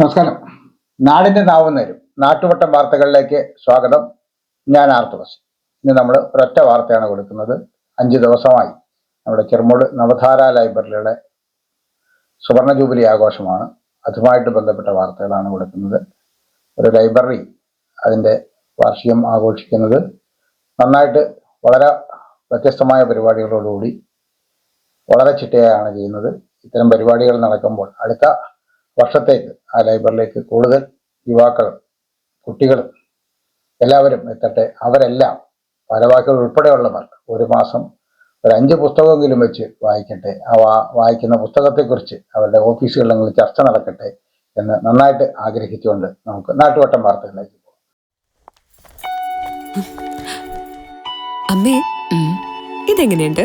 നമസ്കാരം. നാടിന്റെ നാവും നേരും. നാട്ടുവട്ടം വാർത്തകളിലേക്ക് സ്വാഗതം. ഞാൻ ആർത്തവസ് ഇന്ന് നമ്മൾ ഒരൊറ്റ വാർത്തയാണ് കൊടുക്കുന്നത്. അഞ്ച് ദിവസമായി നമ്മുടെ ചെറുമൂട് നവധാര ലൈബ്രറിയുടെ സുവർണ ജൂബിലി ആഘോഷമാണ്. അതുമായിട്ട് ബന്ധപ്പെട്ട വാർത്തകളാണ് കൊടുക്കുന്നത്. ഒരു ലൈബ്രറി അതിന്റെ വാർഷികം ആഘോഷിക്കുന്നത്. നന്നായിട്ട് വളരെ വ്യത്യസ്തമായ പരിപാടികളോടുകൂടി വളരെ ചിട്ടയായാണ് ചെയ്യുന്നത്. ഇത്തരം പരിപാടികൾ നടക്കുമ്പോൾ അടുത്ത വർഷത്തേക്ക് ആ ലൈബ്രറിയിലേക്ക് കൂടുതൽ യുവാക്കളും കുട്ടികളും എല്ലാവരും എത്തട്ടെ. അവരെല്ലാം ഭാരവാഹികൾ ഉൾപ്പെടെയുള്ളവർ ഒരു മാസം ഒരു അഞ്ച് പുസ്തകമെങ്കിലും വെച്ച് വായിക്കട്ടെ. ആ വായിക്കുന്ന പുസ്തകത്തെക്കുറിച്ച് അവരുടെ ഓഫീസുകളിലെങ്കിലും ചർച്ച നടക്കട്ടെ എന്ന് നന്നായിട്ട് ആഗ്രഹിച്ചുകൊണ്ട് നമുക്ക് നാട്ടുവട്ടം വാർത്തകളിലേക്ക് പോകാം. അമ്മേ ഇതെങ്ങനെയുണ്ട്?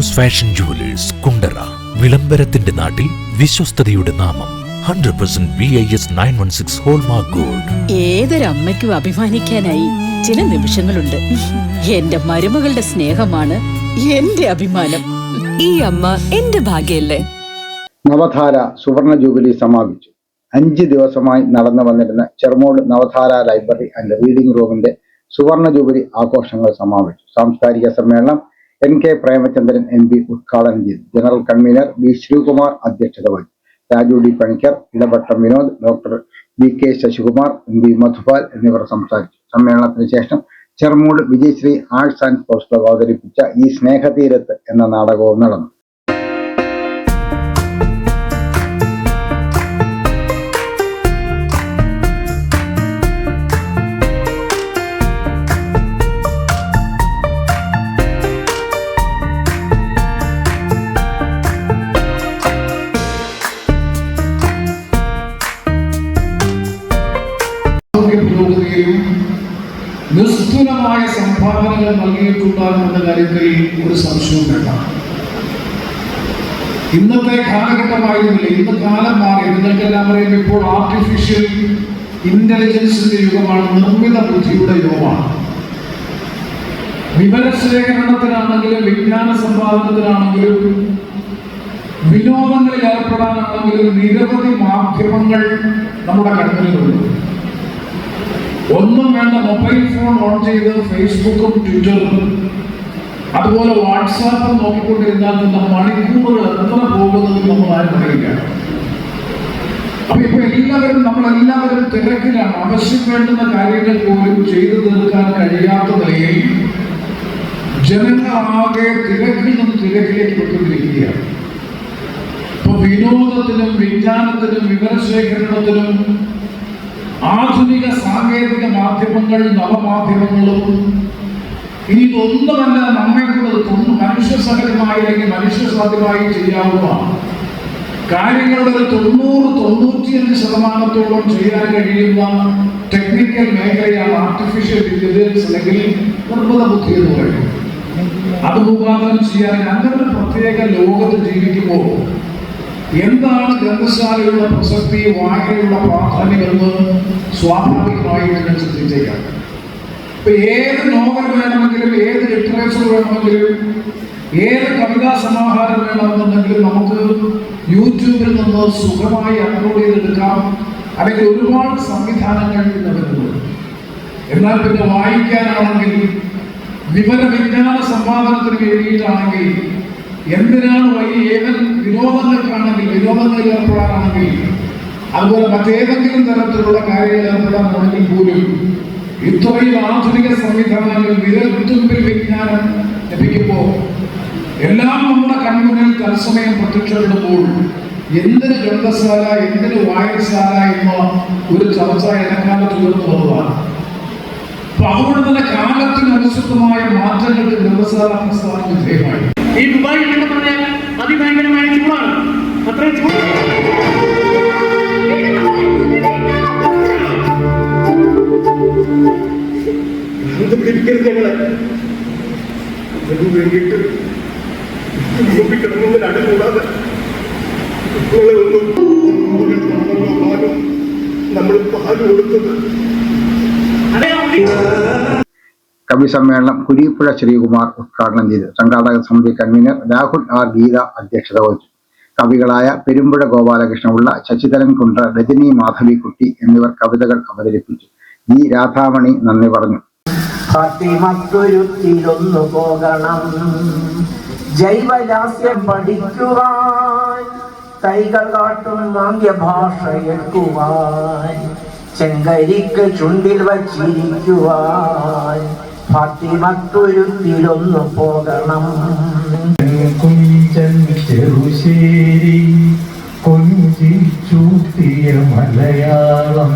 Chinnus fashion jewellers Kundara വിളംബരത്തിന്റെ നാട്ടിൽ വിശ്വസ്തതയുടെ നാമം. Hundred percent B I S nine one six hallmark gold ഏതൊരമ്മയ്ക്കും അഭിമാനിക്കാനായി ചില നിമിഷങ്ങളുണ്ട്. എന്റെ മരുമകളുടെ സ്നേഹമാണ് എന്റെ അഭിമാനം. ഈ അമ്മ എന്റെ ഭാഗ്യല്ലേ? നവധാര സുവർണ ജൂബിലി സമാപിച്ചു. അഞ്ച് ദിവസമായി നടന്നു വന്നിരുന്ന Cherumod Navadhara library and reading റൂമിന്റെ സുവർണ ജൂബിലി ആഘോഷങ്ങൾ സമാപിച്ചു. സാംസ്കാരിക സമ്മേളനം N K Premachandran M P ഉദ്ഘാടനം ചെയ്തു. ജനറൽ കൺവീനർ ബി ശ്രീകുമാർ അധ്യക്ഷത വഹിച്ചു. Raju D Panicker Idappattam Vinod doctor B K Sasikumar M P Madhupal എന്നിവർ സംസാരിച്ചു. സമ്മേളനത്തിന് ശേഷം Cherumood Vijayasree arts and sports club അവതരിപ്പിച്ച ഈ സ്നേഹതീരത്ത് എന്ന നാടകവും നടന്നു. നിസ്തുലമായ സംഭാവനകൾ നൽകിയിട്ടുണ്ടാകുമെന്ന കാര്യത്തിൽ ഒരു സംശയവും വേണ്ട. ഇന്നത്തെ കാലഘട്ടമായിരുന്നില്ല. ഇന്ന് കാലം മാറി. നിങ്ങൾക്കെല്ലാം അറിയാം ഇപ്പോൾ ആർട്ടിഫിഷ്യൽ ഇന്റലിജൻസിന്റെ യുഗമാണ്. നിർമ്മിത ബുദ്ധിയുടെ യുഗമാണ്. വിവര വിവരശേഖരണത്തിനാണെങ്കിലും വിജ്ഞാന സമ്പാദനത്തിനാണെങ്കിലും വിനോദങ്ങളിൽ ഏർപ്പെടാനാണെങ്കിലും നിരവധി മാധ്യമങ്ങൾ നമ്മുടെ കൺമുന്നിലുണ്ട് ഒന്നും വേണ്ട മൊബൈൽ ഫോൺ ഓൺ ചെയ്ത് ഫേസ്ബുക്കും ട്വിറ്ററും അതുപോലെ വാട്സാപ്പും നോക്കിക്കൊണ്ടിരുന്നാൽ മണിക്കൂറുകൾ എത്ര പോകുന്നത് നമ്മൾ ആരും അറിയില്ല. അപ്പൊ ഇപ്പൊ എല്ലാവരും നമ്മൾ എല്ലാവരും തിരക്കിലാണ്. ആവശ്യം വേണ്ടുന്ന കാര്യങ്ങൾ പോലും ചെയ്തു തീർക്കാൻ കഴിയാത്ത നിലയിൽ ജനങ്ങളാകെ തിരക്കിൽ നിന്ന് തിരക്കിലേക്ക് വിട്ടുകൊണ്ടിരിക്കുകയാണ് ഇപ്പൊ വിനോദത്തിനും വിജ്ഞാനത്തിനും വിവരശേഖരണത്തിനും ആധുനിക സാങ്കേതിക മാധ്യമങ്ങൾ നവമാധ്യമങ്ങളും. ഇനി ഇതൊന്നുമല്ല നമ്മെക്കുള്ളത് കൊണ്ട് മനുഷ്യ സഹജമായി അല്ലെങ്കിൽ മനുഷ്യസാധ്യമായി ചെയ്യാവുന്ന കാര്യങ്ങളുടെ ഒരു തൊണ്ണൂറ് തൊണ്ണൂറ്റിയഞ്ച് ശതമാനത്തോളം ചെയ്യാൻ കഴിയുന്ന ടെക്നിക്കൽ മേഖലയാണ് ആർട്ടിഫിഷ്യൽ ഇന്റലിജൻസ് അല്ലെങ്കിൽ നിർമ്മിത ബുദ്ധി എന്ന് പറയുന്നത്. അത് മുഖാന്തരം ചെയ്യാൻ അങ്ങനെ പ്രത്യേക ലോകത്ത് ജീവിക്കുമ്പോൾ എന്താണ് ഗ്രന്ഥശാലയുടെ പ്രസക്തി വായനയുടെ പ്രാധാന്യമെന്ന് സ്വാഭാവികമായി നിങ്ങൾ ചിന്തിച്ചേക്കാം ഇപ്പൊ ഏത് നോവൽ വേണമെങ്കിലും ഏത് ലിറ്ററേച്ചർ വേണമെങ്കിലും ഏത് കവിതാ സമാഹാരം വേണമെന്നുണ്ടെങ്കിലും നമുക്ക് യൂട്യൂബിൽ നിന്ന് സുഖമായി അപ്ലോഡ് ചെയ്തെടുക്കാം. അല്ലെങ്കിൽ ഒരുപാട് സംവിധാനങ്ങൾ നടക്കുന്നുണ്ട് എന്നാൽ പിന്നെ വായിക്കാനാണെങ്കിൽ വിവര വിജ്ഞാന സമ്പാദനത്തിന് വേണ്ടിയിട്ടാണെങ്കിൽ എന്തിനാണ് വഴി ഏവൻ വിനോദങ്ങൾക്കാണെങ്കിൽ വിനോദങ്ങളിൽ ഏർപ്പെടാനാണെങ്കിൽ? അതുപോലെ മറ്റേതെങ്കിലും തരത്തിലുള്ള കാര്യങ്ങൾ ഏർപ്പെടാനാണെങ്കിൽ പോലും ഇത്രയും ആധുനിക സംവിധാനങ്ങൾ വിരൽത്തുമ്പിൽ വിജ്ഞാനം ലഭിക്കുമ്പോൾ എല്ലാം നമ്മുടെ കൺമുന്നിൽ തത്സമയം പ്രത്യക്ഷപ്പെടുമ്പോൾ എന്തിന് ഗ്രന്ഥശാല എന്തിന് വായനശാല എന്ന ഒരു ചർച്ച ഇടക്കാലത്ത് ഉയർന്നു വന്നതാണ്. അപ്പൊ അതുകൊണ്ട് തന്നെ കാലത്തിനനുസൃതമായ മാറ്റങ്ങൾക്ക് ഗ്രന്ഥശാല പ്രസ്ഥാനം വിധേയമായി. ഈ ദുബായ് എന്ന് പറഞ്ഞാൽ അതിഭയങ്കരമായ ചൂടാണ്. ഇത് ചൂട്. ഞങ്ങളെ? അതിന് വേണ്ടിയിട്ട് നമ്മൾ പാൽ കൊടുത്തത്? കവി സമ്മേളനം കുരിപ്പുഴ ശ്രീകുമാർ ഉദ്ഘാടനം ചെയ്തു. സംഘാടക സമിതി കൺവീനർ രാഹുൽ ആർ ഗീത അധ്യക്ഷത വഹിച്ചു. കവികളായ പെരുമ്പുഴ ഗോപാലകൃഷ്ണപിള്ള ശശിധരൻ കുണ്ട്ര രജനി മാധവിക്കുട്ടി എന്നിവർ കവിതകൾ അവതരിപ്പിച്ചു. ജി രാധാമണി നന്ദി പറഞ്ഞു. പോകണം. ജൈവലാസ്യം പഠിക്കുവാൻ കൈകൾ കാട്ടും വാങ്യ ഭാഷ എടുക്കുവാൻ ചെങ്കരിക്ക് ചുണ്ടിൽ വച്ചിരിക്കുവാൻ ഫാത്തിമത്തൊരുത്തിലൊന്നു പോകണം. കുഞ്ചൻ കൊഞ്ചി ചൂട്ടിയ മലയാളം.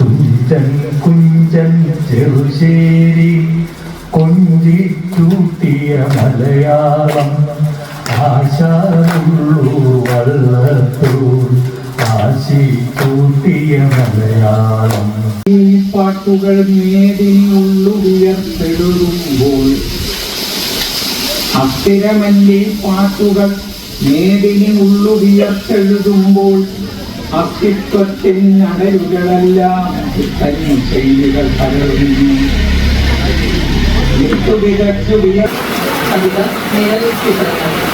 കുഞ്ചൻ കുഞ്ചൻ ചെറുശ്ശേരി കൊഞ്ചി ചൂട്ടിയ മലയാളം. ആശാരുള്ളൂ വള്ളത്തൂർ മലയാളം ഈ പാട്ടുകൾ നേടിനുള്ളുയർത്തെഴുതുമ്പോൾ അസ്ഥിരമല്ലേ പാട്ടുകൾ നേടിന് ഉള്ളുവിയർത്തെഴുതുമ്പോൾ അസ്തിത്വത്തിൻ അടരുകളെല്ലാം ഇത്തരം ശൈലികൾ പലരുന്നു വിട്ടുവിതച്ചു വിയ കവിത നിലനിൽക്കുന്നത്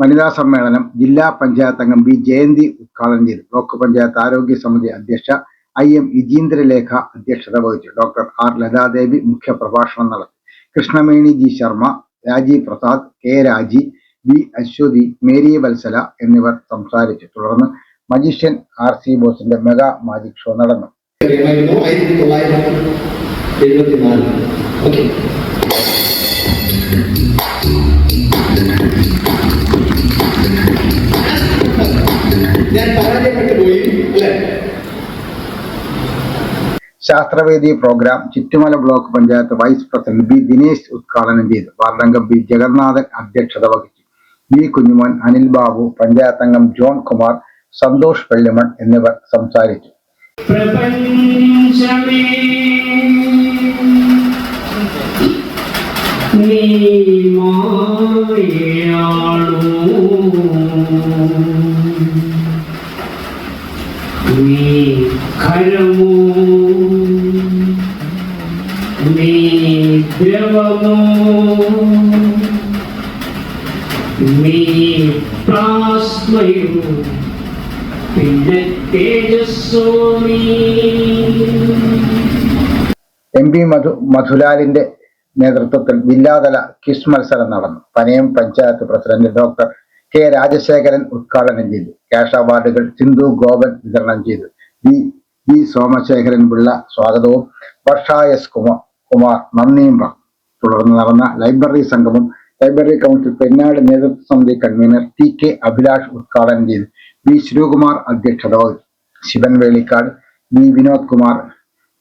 വനിതാ സമ്മേളനം ജില്ലാ പഞ്ചായത്ത് അംഗം ബി ജയന്തി ഉദ്ഘാടനം ചെയ്തു. ബ്ലോക്ക് പഞ്ചായത്ത് ആരോഗ്യ സമിതി അധ്യക്ഷ ഐ എം വിജീന്ദ്രലേഖ അധ്യക്ഷത വഹിച്ചു ഡോക്ടർ ആർ ലതാദേവി മുഖ്യപ്രഭാഷണം നടത്തി Krishnameni G Sharma Rajeev Prasad K Raji V Aswathy Mary Vatsala എന്നിവർ സംസാരിച്ചു തുടർന്ന് മജീഷ്യൻ ആർ സി ബോസിന്റെ മെഗാ മാജിക് ഷോ നടന്നു ശാസ്ത്രവേദി programme Chuttumala block panchayat vice president B Dinesh ഉദ്ഘാടനം ചെയ്തു. വാർഡംഗം ബി ജഗന്നാഥൻ അധ്യക്ഷത വഹിച്ചു. ബി കുഞ്ഞുമോൻ അനിൽ ബാബു പഞ്ചായത്ത് അംഗം ജോൺ കുമാർ സന്തോഷ് വെള്ളിമൺ എന്നിവർ സംസാരിച്ചു. നീ മായയാണു നീ ഖരമോ നീ നീ പിന്നെ തേജസ്സോ എം പി മധു മധുലാലിന്റെ നേതൃത്വത്തിൽ ജില്ലാതല കിസ് മത്സരം നടന്നു. Panayam panchayat president doctor K Rajasekharan ഉദ്ഘാടനം ചെയ്തു. ക്യാഷ് അവാർഡുകൾ സിന്ധു ഗോപൻ വിതരണം ചെയ്തു. വി വി സോമശേഖരൻ പിള്ള സ്വാഗതവും. വർഷ എസ് കുമാർ കുമാർ നന്ദിയും തുടർന്ന് നടന്ന ലൈബ്രറി സംഗമം ലൈബ്രറി കൗൺസിൽ പെരിനാട് നേതൃത്വ സമിതി കൺവീനർ ടി കെ അഭിലാഷ് ഉദ്ഘാടനം ചെയ്തു. വി ശിവകുമാർ അധ്യക്ഷത വഹിച്ചു. Sivan Velikkad V Vinod Kumar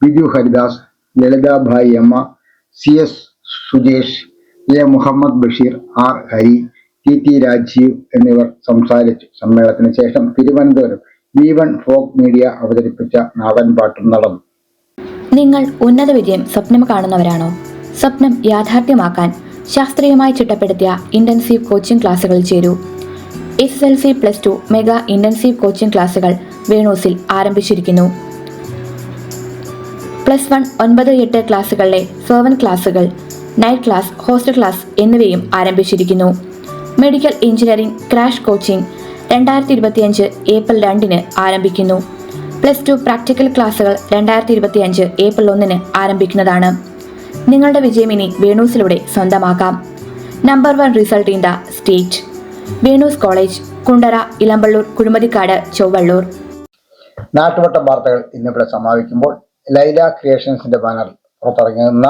Biju Haridas Lalithabhai Amma C S Sujesh A Muhammad Basheer R Hari T T Rajeev എന്നിവർ സംസാരിച്ചു. സമ്മേളനത്തിന് ശേഷം Thiruvananthapuram V one folk media അവതരിപ്പിച്ച നാടൻ പാട്ടും നടന്നു. നിങ്ങൾ ഉന്നത വിജയം സ്വപ്നം കാണുന്നവരാണോ? സ്വപ്നം യാഥാർത്ഥ്യമാക്കാൻ ശാസ്ത്രീയമായി ചിട്ടപ്പെടുത്തിയ ഇന്റൻസീവ് കോച്ചിംഗ് ക്ലാസുകളിൽ ചേരൂ. S S L C plus two mega intensive coaching ക്ലാസുകൾ വേണൂസിൽ ആരംഭിച്ചിരിക്കുന്നു. പ്ലസ് വൺ ഒൻപത് എട്ട് ക്ലാസുകളിലെ സെവൻ ക്ലാസുകൾ നൈറ്റ് ക്ലാസ് ഹോസ്റ്റൽ ക്ലാസ് എന്നിവയും ആരംഭിച്ചിരിക്കുന്നു. മെഡിക്കൽ എഞ്ചിനീയറിംഗ് ക്രാഷ് കോച്ചിംഗ് രണ്ടായിരത്തി ഇരുപത്തിയഞ്ച് ഏപ്രിൽ രണ്ടിന് ആരംഭിക്കുന്നു. പ്ലസ് ടു പ്രാക്ടിക്കൽ ക്ലാസുകൾ രണ്ടായിരത്തി ഇരുപത്തിയഞ്ച് ഏപ്രിൽ ഒന്നിന് ആരംഭിക്കുന്നതാണ്. നിങ്ങളുടെ വിജയം ഇനി വേണൂസിലൂടെ സ്വന്തമാക്കാം. Number one result in the state. Venus college Kundara Elampalloor Kuzhumathikkad Chowalloor. നാട്ടുവട്ടം വാർത്തകൾ ഇന്നിവിടെ സമാപിക്കുമ്പോൾ ലൈല ക്രിയേഷൻസിന്റെ ബാനറിൽ പുറത്തിറങ്ങുന്ന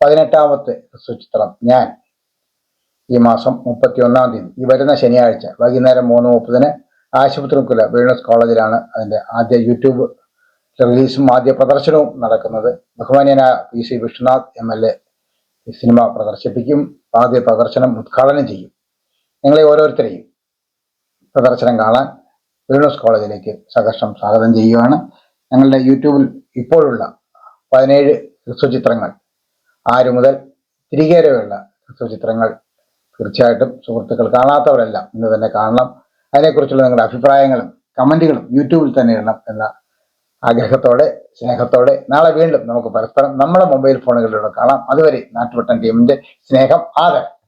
പതിനെട്ടാമത്തെ ചിത്രം ഞാൻ ഈ മാസം മുപ്പത്തി ഒന്നാം തീയതി. ഈ വരുന്ന ശനിയാഴ്ച വൈകുന്നേരം മൂന്ന് മുപ്പതിന് ആശുപത്രിക്കുല വീണസ് കോളേജിലാണ് അതിന്റെ ആദ്യ യൂട്യൂബ് റിലീസും ആദ്യ പ്രദർശനവും നടക്കുന്നത്. ബഹുമാനിയനായ P C Vishnunath M L A ഈ സിനിമ പ്രദർശിപ്പിക്കും ആദ്യ പ്രദർശനം ഉദ്ഘാടനം ചെയ്യും. നിങ്ങളെ ഓരോരുത്തരെയും പ്രദർശനം കാണാൻ വീണസ് കോളേജിലേക്ക് സഹർഷം സ്വാഗതം ചെയ്യുകയാണ്. ഞങ്ങളുടെ യൂട്യൂബിൽ ഇപ്പോഴുള്ള പതിനേഴ് ഹ്രസ്വചിത്രങ്ങൾ ആറ് മുതൽ തിരികെ വരെയുള്ള ഹ്രസ്വചിത്രങ്ങൾ തീർച്ചയായിട്ടും സുഹൃത്തുക്കൾ കാണാത്തവരെല്ലാം ഇന്ന് തന്നെ കാണണം. അതിനെക്കുറിച്ചുള്ള നിങ്ങളുടെ അഭിപ്രായങ്ങളും കമന്റുകളും യൂട്യൂബിൽ തന്നെ ഇടണം എന്ന ആഗ്രഹത്തോടെ സ്നേഹത്തോടെ നാളെ വീണ്ടും നമുക്ക് പരസ്പരം നമ്മുടെ മൊബൈൽ ഫോണുകളിലൂടെ കാണാം. അതുവരെ നാട്ടുവട്ടം ടീമിന്റെ സ്നേഹം ആദരം.